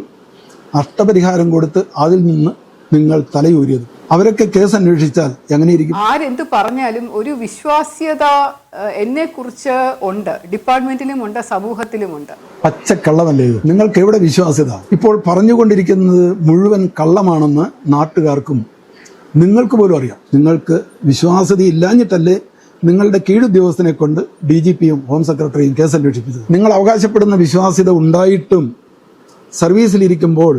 നഷ്ടപരിഹാരം കൊടുത്ത് അതിൽ നിന്ന് നിങ്ങൾ തലയൂരിയതും. അവരൊക്കെ കേസ് അന്വേഷിച്ചാൽ എങ്ങനെയിരിക്കും? ആരെന്ത് പറഞ്ഞാലും ഒരു വിശ്വാസ്യത എന്നെ കുറിച്ച് ഉണ്ട്. ഡിപ്പാർട്ട്മെന്റിലും ഉണ്ട് സമൂഹത്തിലുമുണ്ട് പച്ചക്കള്ളമല്ലേ നിങ്ങൾക്ക് എവിടെ വിശ്വാസ്യത? ഇപ്പോൾ പറഞ്ഞുകൊണ്ടിരിക്കുന്നത് മുഴുവൻ കള്ളമാണെന്ന് നാട്ടുകാർക്കും നിങ്ങൾക്ക് പോലും അറിയാം. നിങ്ങൾക്ക് വിശ്വാസ്യത ഇല്ലാഞ്ഞിട്ടല്ലേ നിങ്ങളുടെ കീഴുദ്യോഗസ്ഥനെ കൊണ്ട് ഡി ജി പിയും ഹോം സെക്രട്ടറിയും കേസ് അന്വേഷിപ്പിച്ചത്. നിങ്ങൾ അവകാശപ്പെടുന്ന വിശ്വാസ്യത ഉണ്ടായിട്ടും സർവീസിലിരിക്കുമ്പോൾ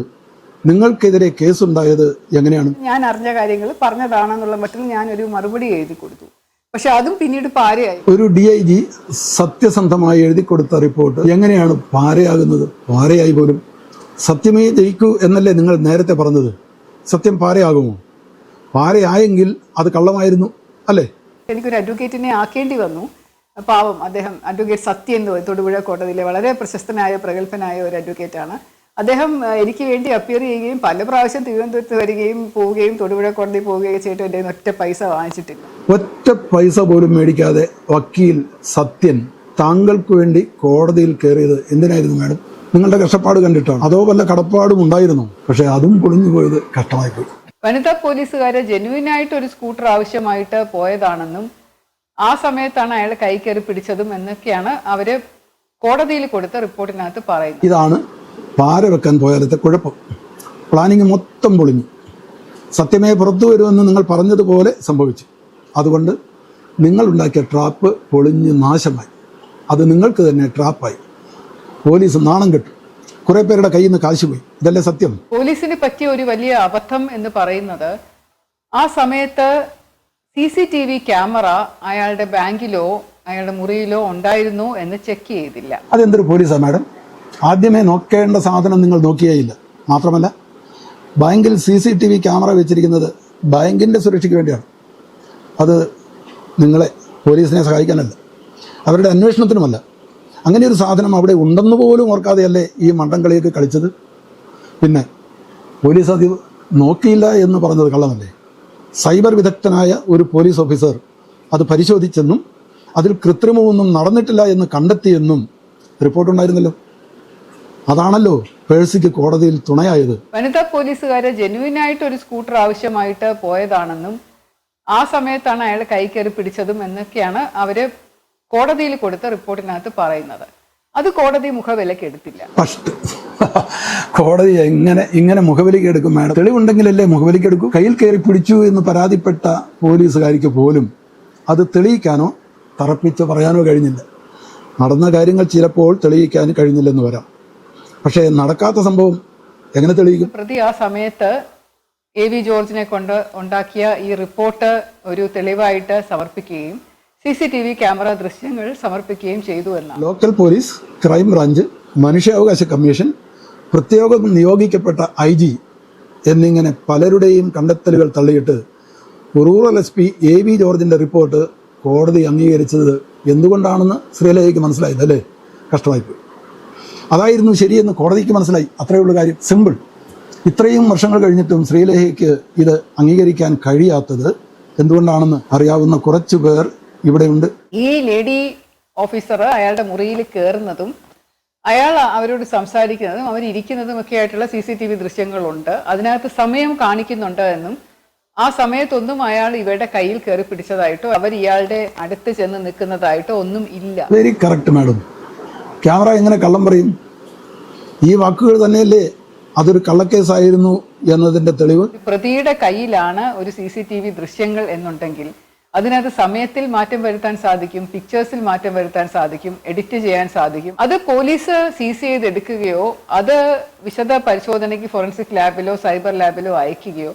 നിങ്ങൾക്കെതിരെ കേസുണ്ടായത് എങ്ങനെയാണ്? ഞാൻ അറിഞ്ഞ കാര്യങ്ങൾ പറഞ്ഞതാണെന്നുള്ള മട്ടിൽ ഞാൻ ഒരു മറുപടി എഴുതി കൊടുത്തു. പക്ഷെ അതും പിന്നീട് പാരയായി. ഒരു ഡി ഐ ജി സത്യസന്ധമായി എഴുതി കൊടുത്ത റിപ്പോർട്ട് എങ്ങനെയാണ് പാരയാകുന്നത്? പാരയായി പോലും. സത്യമേ ജയിക്കൂ എന്നല്ലേ നിങ്ങൾ നേരത്തെ പറഞ്ഞത്? സത്യം പാരയാകുമോ? പാരയായെങ്കിൽ അത് കള്ളമായിരുന്നു അല്ലേ? എനിക്കൊരു അഡ്വക്കേറ്റിനെ ആക്കേണ്ടി വന്നു. പാവം അദ്ദേഹം അഡ്വക്കേറ്റ് സത്യൻ തൊടുപുഴ കോടതിയിലെ വളരെ പ്രശസ്തനായ പ്രഗത്ഭനായ ഒരു അഡ്വക്കേറ്റാണ്. അദ്ദേഹം എനിക്ക് വേണ്ടി അപ്പിയർ ചെയ്യുകയും പല പ്രാവശ്യം തിരുവനന്തപുരത്ത് വരികയും പോവുകയും തൊടുപുഴ കോടതി പോവുകയും ചെയ്തിട്ട് എന്റെ ഒറ്റ പൈസ വാങ്ങിച്ചിട്ടില്ല. ഒറ്റ പൈസ പോലും മേടിക്കാതെ വക്കീൽ സത്യൻ താങ്കൾക്ക് വേണ്ടി കോടതിയിൽ കയറിയത് എന്തിനായിരുന്നു മാഡം? നിങ്ങളുടെ കഷ്ടപ്പാട് കണ്ടിട്ടാണ് അതോ വല്ല കടപ്പാടും ഉണ്ടായിരുന്നു? പക്ഷെ അതും പൊളിഞ്ഞു പോയത് കഷ്ടമായി പോയി. വനിതാ പോലീസുകാരെ ജെന്യുവിനായിട്ട് ഒരു സ്കൂട്ടർ ആവശ്യമായിട്ട് പോയതാണെന്നും ആ സമയത്താണ് അയാൾ കൈ കയറി പിടിച്ചതും എന്നൊക്കെയാണ് അവർ കോടതിയിൽ കൊടുത്ത റിപ്പോർട്ടിനകത്ത് പറയുന്നത്. ഇതാണ് പാര വെക്കാൻ പോയാലത്തെ കുഴപ്പം. പ്ലാനിങ് മൊത്തം പൊളിഞ്ഞു. സത്യമേ പുറത്തു വരുമെന്ന് നിങ്ങൾ പറഞ്ഞതുപോലെ സംഭവിച്ചു. അതുകൊണ്ട് നിങ്ങളുണ്ടാക്കിയ ട്രാപ്പ് പൊളിഞ്ഞ് നാശമായി. അത് നിങ്ങൾക്ക് തന്നെ ട്രാപ്പായി പോലീസ് നാണം കെട്ടു. കുറെ പേരുടെ കയ്യിൽ നിന്ന് കാശ് പോയി. ഇതല്ലേ സത്യം? പോലീസിന് പറ്റിയ ഒരു വലിയ അബദ്ധം എന്ന് പറയുന്നത് ആ സമയത്ത് C C T V camera അയാളുടെ ബാങ്കിലോ അയാളുടെ മുറിയിലോ ഉണ്ടായിരുന്നു എന്ന് ചെക്ക് ചെയ്തില്ല. അതെന്തൊരു പോലീസാണ് മാഡം? ആദ്യമേ നോക്കേണ്ട സാധനം നിങ്ങൾ നോക്കിയേയില്ല മാത്രമല്ല ബാങ്കിൽ C C T V camera വെച്ചിരിക്കുന്നത് ബാങ്കിന്റെ സുരക്ഷയ്ക്ക് വേണ്ടിയാണ്. അത് നിങ്ങളെ പോലീസിനെ സഹായിക്കാനല്ല അവരുടെ അന്വേഷണത്തിനുമല്ല. അങ്ങനെ ഒരു സാധനം അവിടെ ഉണ്ടെന്ന് പോലും ഓർക്കാതെയല്ലേ ഈ മണ്ടം കളിയൊക്കെ കളിച്ചത്? പിന്നെ പോലീസ് അത് നോക്കിയില്ല എന്ന് പറഞ്ഞത് കള്ളമല്ലേ? സൈബർ വിദഗ്ധനായ ഒരു പോലീസ് ഓഫീസർ അത് പരിശോധിച്ചെന്നും അതിൽ കൃത്രിമമൊന്നും നടന്നിട്ടില്ല എന്ന് കണ്ടെത്തിയെന്നും റിപ്പോർട്ടുണ്ടായിരുന്നല്ലോ. അതാണല്ലോ പേഴ്സിക്ക് കോടതിയിൽ തുണയായത്. വനിതാ പോലീസുകാര് ജെന്യുവിനായിട്ട് ഒരു സ്കൂട്ടർ ആവശ്യമായിട്ട് പോയതാണെന്നും ആ സമയത്താണ് അയാൾ കൈ കയറി പിടിച്ചതും എന്നൊക്കെയാണ് അവർ കോടതിയിൽ കൊടുത്ത റിപ്പോർട്ടിനകത്ത് പറയുന്നത്. അത് കോടതി മുഖവിലക്ക് എടുത്തില്ല. കോടതി എങ്ങനെ ഇങ്ങനെ മുഖവിലേക്ക് എടുക്കും മാഡം? തെളിവുണ്ടെങ്കിലല്ലേ മുഖവിലേക്ക് എടുക്കും? കയ്യിൽ കയറി പിടിച്ചു എന്ന് പരാതിപ്പെട്ട പോലീസുകാരിക്ക് പോലും അത് തെളിയിക്കാനോ തറപ്പിച്ച് പറയാനോ കഴിഞ്ഞില്ല. നടന്ന കാര്യങ്ങൾ ചിലപ്പോൾ തെളിയിക്കാൻ കഴിഞ്ഞില്ലെന്ന് വരാം. പക്ഷേ നടക്കാത്ത സംഭവം എങ്ങനെ തെളിയിക്കും? പ്രതി ആ സമയത്ത് എ വി ജോർജിനെ കൊണ്ട് ഉണ്ടാക്കിയ ഈ റിപ്പോർട്ട് ഒരു തെളിവായിട്ട് സമർപ്പിക്കുകയും C C T V camera ദൃശ്യങ്ങൾ സമർപ്പിക്കുകയും ചെയ്തു എന്നാണ്. ലോക്കൽ പോലീസ് ക്രൈം ബ്രാഞ്ച് മനുഷ്യാവകാശ കമ്മീഷൻ പ്രത്യേകം നിയോഗിക്കപ്പെട്ട ഐ ജി എന്നിങ്ങനെ പലരുടെയും കണ്ടെത്തലുകൾ തള്ളിയിട്ട് rural S P A V ജോർജിന്റെ റിപ്പോർട്ട് കോടതി അംഗീകരിച്ചത് എന്തുകൊണ്ടാണെന്ന് ശ്രീലയ്ക്ക് മനസ്സിലായത് അല്ലേ? കഷ്ടമായിപ്പോയി. അതായിരുന്നു ശരിയെന്ന് കോടതിക്ക് മനസ്സിലായി. അത്രയേ ഉള്ളൂ കാര്യം. സിമ്പിൾ ഇത്രയും വർഷങ്ങൾ കഴിഞ്ഞിട്ടും ശ്രീലേഖയ്ക്ക് ഇത് അംഗീകരിക്കാൻ കഴിയാത്തത് എന്തുകൊണ്ടാണെന്ന് അറിയാവുന്ന കുറച്ചു പേർ ഇവിടെയുണ്ട്. ഈ ലേഡി ഓഫീസർ അയാളുടെ മുറിയിൽ കയറുന്നതും അയാൾ അവരോട് സംസാരിക്കുന്നതും അവരിയ്ക്കുന്നതും ഒക്കെ ആയിട്ടുള്ള സി സി ടി വി ദൃശ്യങ്ങളുണ്ട്. അതിനകത്ത് സമയം കാണിക്കുന്നുണ്ട് എന്നും ആ സമയത്തൊന്നും അയാൾ ഇവരുടെ കയ്യിൽ കയറി പിടിച്ചതായിട്ടോ അവർ ഇയാളുടെ അടുത്ത് ചെന്ന് നിൽക്കുന്നതായിട്ടോ ഒന്നും ഇല്ല. വെരി കറക്റ്റ് മാഡം ക്യാമറ എങ്ങനെ കള്ളം പറയും? ഈ വാക്കുകൾ തന്നെയല്ലേ അതൊരു കള്ളക്കേസായിരുന്നു എന്നതിന്റെ തെളിവ്? പ്രതിയുടെ കയ്യിലാണ് ഒരു സി സി ടി വി ദൃശ്യങ്ങൾ എന്നുണ്ടെങ്കിൽ അതിനകത്ത് സമയത്തിൽ മാറ്റം വരുത്താൻ സാധിക്കും പിക്ചേഴ്സിൽ മാറ്റം വരുത്താൻ സാധിക്കും എഡിറ്റ് ചെയ്യാൻ സാധിക്കും. അത് പോലീസ് സീസ് ചെയ്തെടുക്കുകയോ അത് വിശദ പരിശോധനയ്ക്ക് ഫോറൻസിക് ലാബിലോ സൈബർ ലാബിലോ അയക്കുകയോ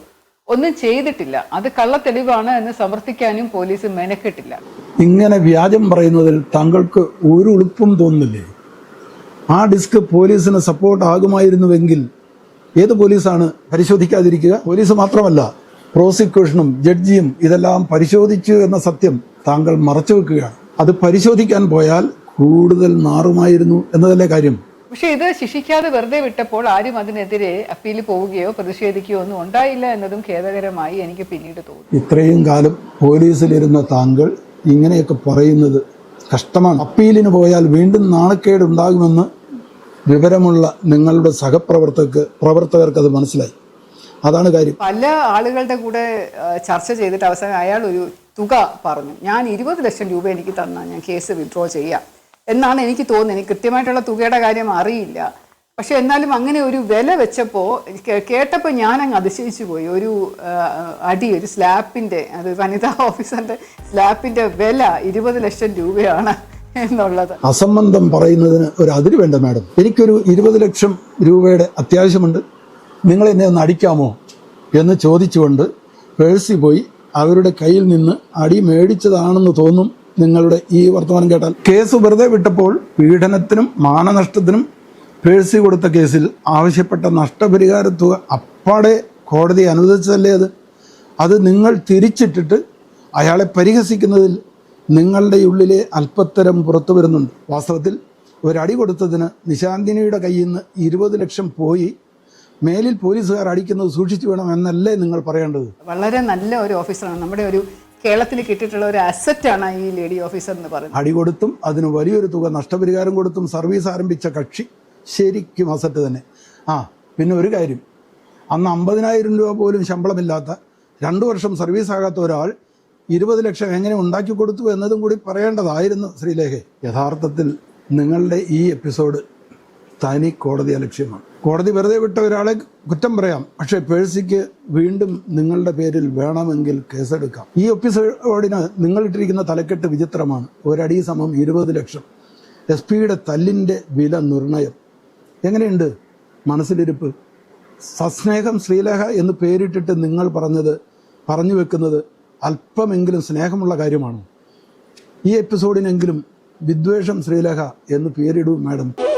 ഒന്നും ചെയ്തിട്ടില്ല. അത് കള്ള തെളിവാണ് എന്ന് സമർത്ഥിക്കാനും പോലീസ് മെനക്കെട്ടില്ല. ഇങ്ങനെ വ്യാജം പറയുന്നതിൽ താങ്കൾക്ക് ഒരു ഉളുപ്പും തോന്നുന്നില്ലേ? ആ ഡിസ്ക് പോലീസിന് സപ്പോർട്ട് ആകുമായിരുന്നുവെങ്കിൽ ഏത് പോലീസാണ് പരിശോധിക്കാതിരിക്കുക? പോലീസ് മാത്രമല്ല പ്രോസിക്യൂഷനും ജഡ്ജിയും ഇതെല്ലാം പരിശോധിച്ചു എന്ന സത്യം താങ്കൾ മറച്ചു വെക്കുകയാണ് അത് പരിശോധിക്കാൻ പോയാൽ കൂടുതൽ നാറുമായിരുന്നു എന്നതല്ലേ കാര്യം? പക്ഷെ ഇത് ശിക്ഷിക്കാതെ വെറുതെ വിട്ടപ്പോൾ ആരും അതിനെതിരെ അപ്പീൽ പോവുകയോ പ്രതിഷേധിക്കുകയോ ഒന്നും ഉണ്ടായില്ല എന്നതും ഖേദകരമായി എനിക്ക് പിന്നീട് തോന്നി. ഇത്രയും കാലം പോലീസിലിരുന്ന താങ്കൾ ഇങ്ങനെയൊക്കെ പറയുന്നത് കഷ്ടമാണ്. അപ്പീലിന് പോയാൽ വീണ്ടും നാണക്കേട് ഉണ്ടാകുമെന്ന് വിവരമുള്ള നിങ്ങളുടെ സഹപ്രവർത്തകർക്ക് പ്രവർത്തകർക്ക് അത് മനസ്സിലായി. അതാണ് കാര്യം. പല ആളുകളുടെ കൂടെ ചർച്ച ചെയ്തിട്ട് അവസാനം അയാൾ ഒരു തുക പറഞ്ഞു. ഞാൻ ഇരുപത് ലക്ഷം രൂപ എനിക്ക് തന്നാൽ ഞാൻ കേസ് വിഡ്രോ ചെയ്യാം. എന്നാണ് എനിക്ക് തോന്നുന്നത്. എനിക്ക് കൃത്യമായിട്ടുള്ള തുകയുടെ കാര്യം അറിയില്ല. പക്ഷെ എന്നാലും അങ്ങനെ ഒരു വില വെച്ചപ്പോൾ കേട്ടപ്പോൾ ഞാൻ അങ്ങ് അതിശയിച്ചു പോയി. ഒരു അടി ഒരു സ്ലാപ്പിന്റെ അത് വനിതാ ഓഫീസറിന്റെ സ്ലാപ്പിന്റെ വില ഇരുപത് ലക്ഷം രൂപയാണ് എന്നുള്ളത്. അസംബന്ധം പറയുന്നതിന് ഒരു അതിര് വേണ്ട മാഡം. എനിക്കൊരു ഇരുപത് ലക്ഷം രൂപയുടെ അത്യാവശ്യമുണ്ട്. നിങ്ങൾ എന്നെ ഒന്ന് അടിക്കാമോ എന്ന് ചോദിച്ചുകൊണ്ട് പേഴ്സി പോയി അവരുടെ കയ്യിൽ നിന്ന് അടി മേടിച്ചതാണെന്ന് തോന്നും നിങ്ങളുടെ ഈ വർത്തമാനം കേട്ടാൽ കേസ് വെറുതെ വിട്ടപ്പോൾ പീഡനത്തിനും മാനനഷ്ടത്തിനും പേഴ്സി കൊടുത്ത കേസിൽ ആവശ്യപ്പെട്ട നഷ്ടപരിഹാര തുക അപ്പാടെ കോടതി അനുവദിച്ചതല്ലേ അത്? അത് നിങ്ങൾ തിരിച്ചിട്ടിട്ട് അയാളെ പരിഹസിക്കുന്നതിൽ നിങ്ങളുടെ ഉള്ളിലെ അല്പത്തരം പുറത്തു വരുന്നുണ്ട്. വാസ്തവത്തിൽ ഒരടി കൊടുത്തതിന് നിശാന്തിനിയുടെ കയ്യിൽ നിന്ന് ഇരുപത് ലക്ഷം പോയി മേലിൽ പോലീസുകാർ അടിക്കുന്നത് സൂക്ഷിച്ചു വേണം എന്നല്ലേ നിങ്ങൾ പറയേണ്ടത്? വളരെ നല്ല ഒരു ഓഫീസറാണ്. നമ്മുടെ ഒരു കേരളത്തിൽ കിട്ടിയിട്ടുള്ള ഒരു അസറ്റാണ് ഈ ലേഡി ഓഫീസർ എന്ന് പറയുന്നത്. അടി കൊടുത്തും അതിന് വലിയൊരു തുക നഷ്ടപരിഹാരം കൊടുത്തും സർവീസ് ആരംഭിച്ച കക്ഷി ശരിക്കും അസറ്റ് തന്നെ. ആ പിന്നെ ഒരു കാര്യം. അന്ന് അമ്പതിനായിരം രൂപ പോലും ശമ്പളമില്ലാത്ത രണ്ടു വർഷം സർവീസ് ആകാത്ത ഒരാൾ ഇരുപത് ലക്ഷം എങ്ങനെ ഉണ്ടാക്കി കൊടുത്തു എന്നതും കൂടി പറയേണ്ടതായിരുന്നു ശ്രീലേഖ. യഥാർത്ഥത്തിൽ നിങ്ങളുടെ ഈ എപ്പിസോഡ് തനി കോടതി അലക്ഷ്യമാണ് കോടതി വെറുതെ വിട്ട ഒരാളെ കുറ്റം പറയാം. പക്ഷെ പേഴ്സിക്ക് വീണ്ടും നിങ്ങളുടെ പേരിൽ വേണമെങ്കിൽ കേസെടുക്കാം. ഈ എപ്പിസോഡിന് നിങ്ങൾ ഇട്ടിരിക്കുന്ന തലക്കെട്ട് വിചിത്രമാണ്. ഒരടി സമം ഇരുപത് ലക്ഷം. എസ് പിയുടെ തല്ലിന്റെ വില നിർണയം. എങ്ങനെയുണ്ട് മനസ്സിലിരിപ്പ്? സസ്നേഹം ശ്രീലേഖ എന്ന് പേരിട്ടിട്ട് നിങ്ങൾ പറഞ്ഞത് പറഞ്ഞു വെക്കുന്നത് അല്പമെങ്കിലും സ്നേഹമുള്ള കാര്യമാണോ? ഈ എപ്പിസോഡിനെങ്കിലും വിദ്വേഷം ശ്രീലേഖ എന്ന് പേരിടൂ മാഡം.